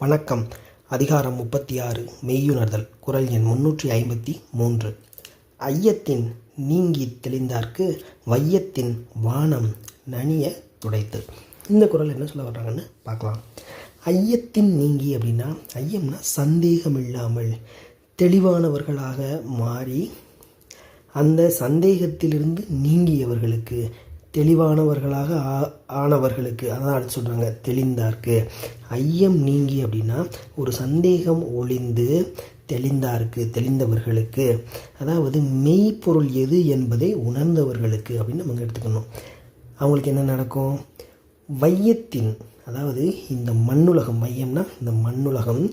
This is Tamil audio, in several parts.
வணக்கம். அதிகாரம் முப்பத்தி ஆறு மெய்யுணர்தல். குரல் எண் முன்னூற்றி ஐம்பத்தி மூன்று. ஐயத்தின் நீங்கி தெளிந்தார்க்கு வையத்தின் வானம் நனிய துடைத்து. இந்த குரல் என்ன சொல்ல வர்றாங்கன்னு பார்க்கலாம். ஐயத்தின் நீங்கி அப்படின்னா ஐயம்னா சந்தேகம் இல்லாமல் தெளிவானவர்களாக மாறி அந்த சந்தேகத்திலிருந்து நீங்கியவர்களுக்கு தெளிவானவர்களாக ஆ- ஆனவர்களுக்கு அதான் அடுத்து சொல்கிறாங்க தெளிந்தார்க்கு. ஐயம் நீங்கி அப்படின்னா ஒரு சந்தேகம் ஒளிந்து தெளிந்தார்க்கு தெளிந்தவர்களுக்கு. அதாவது மெய்ப்பொருள் எது என்பதை உணர்ந்தவர்களுக்கு அப்படின்னு நம்ம எடுத்துக்கணும். அவங்களுக்கு என்ன நடக்கும்? வையத்தின் அதாவது இந்த மண்ணுலகம் மையம்னா இந்த மண்ணுலகம்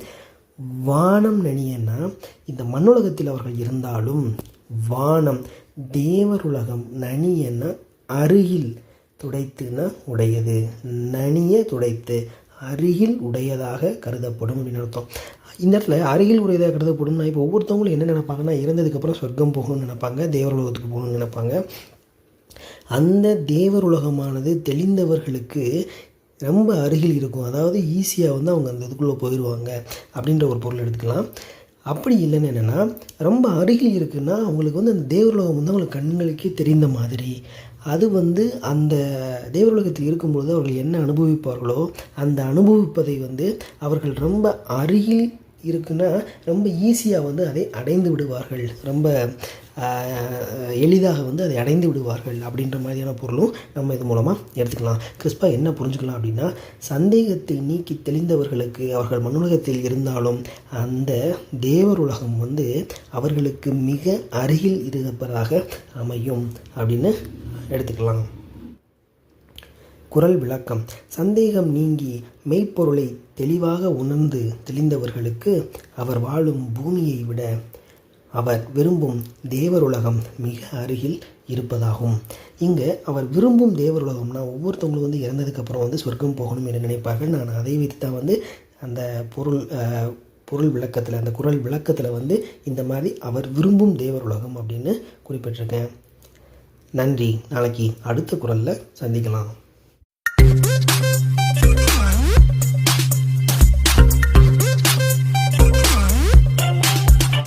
வானம் நனியன்னா இந்த மண்ணுலகத்தில் அவர்கள் இருந்தாலும் வானம் தேவருலகம் நனியன்னா அருகில் துடைத்துன்னா உடையது. நனிய துடைத்து அருகில் உடையதாக கருதப்படும் அப்படின்னு அர்த்தம். இந்த இடத்துல அருகில் உடையதாக கருதப்படும்னா இப்போ ஒவ்வொருத்தவங்களும் என்ன நினைப்பாங்கன்னா இறந்ததுக்கப்புறம் சொர்க்கம் போகணும்னு நினைப்பாங்க தேவருலகத்துக்கு போகணும்னு நினைப்பாங்க. அந்த தேவருலகமானது தெளிந்தவர்களுக்கு ரொம்ப அருகில் இருக்கும். அதாவது ஈஸியாக வந்து அவங்க அந்த இதுக்குள்ளே போயிடுவாங்க அப்படின்ற ஒரு பொருள் எடுத்துக்கலாம். அப்படி இல்லைன்னு என்னென்னா ரொம்ப அருகில் இருக்குன்னா அவங்களுக்கு வந்து அந்த தேவருலகம் வந்து அவங்களுக்கு கண்களுக்கே தெரிந்த மாதிரி. அது வந்து அந்த தேவருலகத்தில் இருக்கும்பொழுது அவர்கள் என்ன அனுபவிப்பார்களோ அந்த அனுபவிப்பதை வந்து அவர்கள் ரொம்ப அருகில் இருக்குன்னா ரொம்ப ஈஸியாக வந்து அதை அடைந்து விடுவார்கள். ரொம்ப எளிதாக வந்து அதை அடைந்து விடுவார்கள் அப்படின்ற மாதிரியான பொருளும் நம்ம இது மூலமாக எடுத்துக்கலாம். கிறிஸ்பா என்ன புரிஞ்சுக்கலாம் அப்படின்னா சந்தேகத்தை நீக்கி தெளிந்தவர்களுக்கு அவர்கள் மண்ணுலகத்தில் இருந்தாலும் அந்த தேவர் உலகம் வந்து அவர்களுக்கு மிக அருகில் இருப்பதாக அமையும் அப்படின்னு எடுத்துக்கலாம். குரல் விளக்கம். சந்தேகம் நீங்கி மெய்ப்பொருளை தெளிவாக உணர்ந்து தெளிந்தவர்களுக்கு அவர் வாழும் பூமியை விட அவர் விரும்பும் தேவருலகம் மிக அருகில் இருப்பதாகும். இங்கே அவர் விரும்பும் தேவருலகம்னா ஒவ்வொருத்தவங்களும் வந்து இறந்ததுக்கப்புறம் வந்து சொர்க்கம் போகணும் என்று நினைப்பார்கள். நான் அதை வைத்து தான் வந்து அந்த பொருள் பொருள் விளக்கத்தில் அந்த குரல் விளக்கத்தில் வந்து இந்த மாதிரி அவர் விரும்பும் தேவருலகம் அப்படின்னு குறிப்பிட்டிருக்கேன். நன்றி. நாளைக்கு அடுத்த குரலில் சந்திக்கலாம்.